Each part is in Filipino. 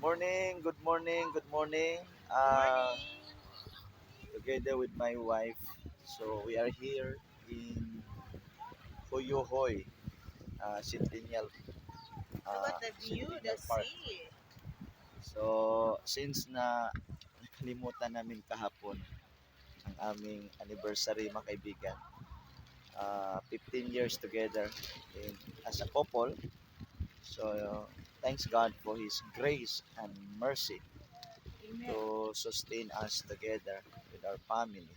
Morning, good morning, good morning. Uh, together with my wife. So we are here in Hoyohoy, uh, Centennial. Look Uh, at the view, the Centennial Park. sea. So since na nakalimutan namin kahapon ang aming anniversary mga kaibigan. Uh, 15 years together in, as a couple. So thanks God for His grace and mercy Amen. to sustain us together with our family.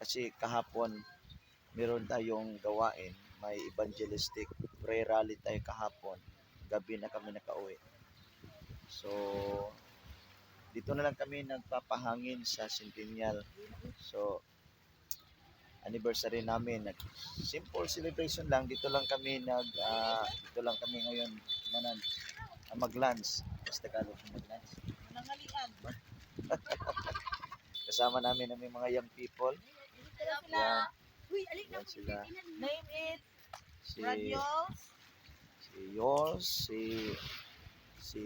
Kasi kahapon, meron tayong gawain. May evangelistic prayer rally tayo kahapon. Gabi na kami nakauwi. So, dito na lang kami nagpapahangin sa Centennial. So, anniversary namin. Nag simple celebration lang. Dito lang kami nag ah, dito lang kami ngayon manan ah, mag-lunch. Basta Tagalog ng mag-lunch. Nangalian. Kasama namin ang mga young people. Hello Yan, Uy, alik yan sila. Name it Si, Radios. si Yos, si si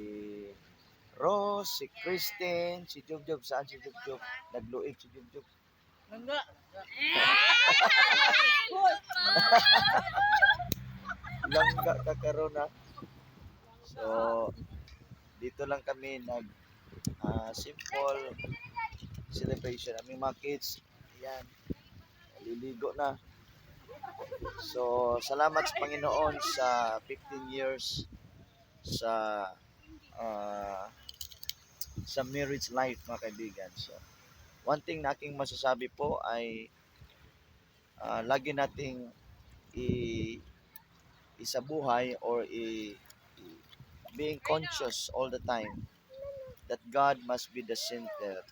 Rose, si Christine, si Jubjub. Saan si Jubjub? Nagluig si Jubjub. Nangga. Langga kakaroon na. So, dito lang kami nag ah, simple celebration. Aming mga kids, yan, liligo na. So, salamat sa Panginoon sa 15 years sa ah, sa marriage life mga kaibigan. So, one thing na aking masasabi po ay ah, lagi nating i isabuhay or i- being conscious all the time that God must be the center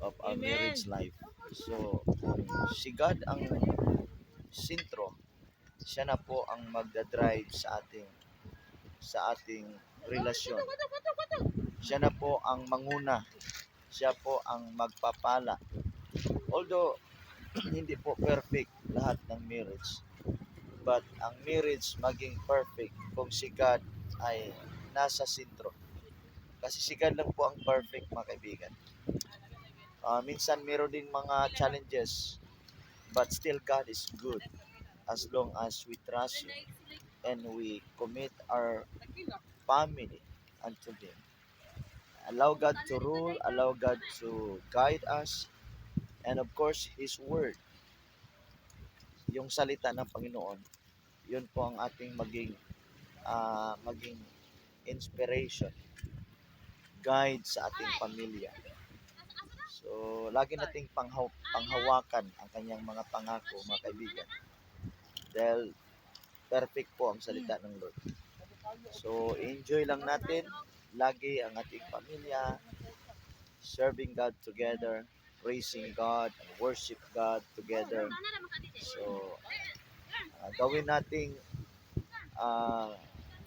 of our Amen. marriage life. So, kung si God ang sentro, siya na po ang magdadrive sa ating sa ating relasyon. Siya na po ang manguna. Siya po ang magpapala. Although hindi po perfect lahat ng marriage. But ang marriage maging perfect kung si God ay nasa sentro. Kasi si God lang po ang perfect mga kaibigan. Ah, minsan meron din mga challenges but still God is good as long as we trust Him and we commit our family unto Him. Allow God to rule, allow God to guide us, and of course, His Word. Yung salita ng Panginoon, yun po ang ating maging ah, maging inspiration, guide sa ating pamilya. So, lagi nating panghaw panghawakan ang kanyang mga pangako, mga kaibigan. Dahil perfect po ang salita ng Lord. So, enjoy lang natin lagi ang ating pamilya, serving God together, praising God, worship God together. So, ah, gawin nating ah,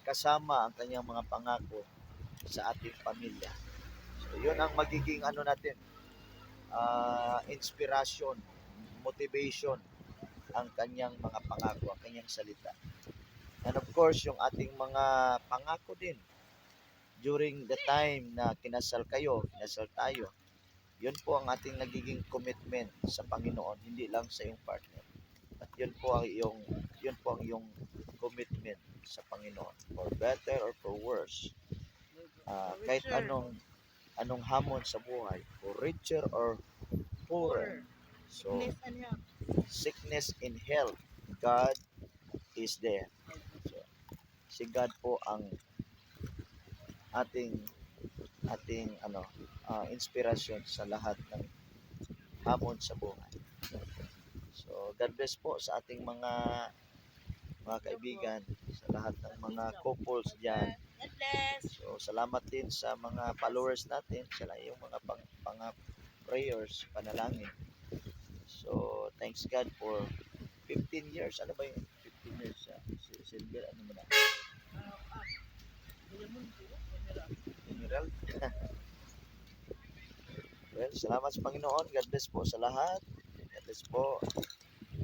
kasama ang kanyang mga pangako sa ating pamilya. So, yun ang magiging ano natin, ah, inspiration, motivation ang kanyang mga pangako, ang kanyang salita. And of course, yung ating mga pangako din during the time na kinasal kayo, kinasal tayo, yun po ang ating nagiging commitment sa Panginoon, hindi lang sa iyong partner. At yun po ang iyong, yun po ang iyong commitment sa Panginoon. For better or for worse. Ah, kahit anong anong hamon sa buhay, for richer or poorer. So, sickness in health, God is there. So, si God po ang ating ating ano ah, inspirasyon sa lahat ng hamon sa buhay. So, God bless po sa ating mga mga kaibigan, sa lahat ng mga couples bless. So, salamat din sa mga followers natin, sa yung mga pang, mga prayers, panalangin. So, thanks God for 15 years. Ano ba yung 15 years siya? Si Silver, ano mo na? General. well, salamat sa Panginoon. God bless po sa lahat. God bless po.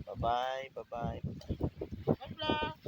Bye-bye. Bye-bye. God bless.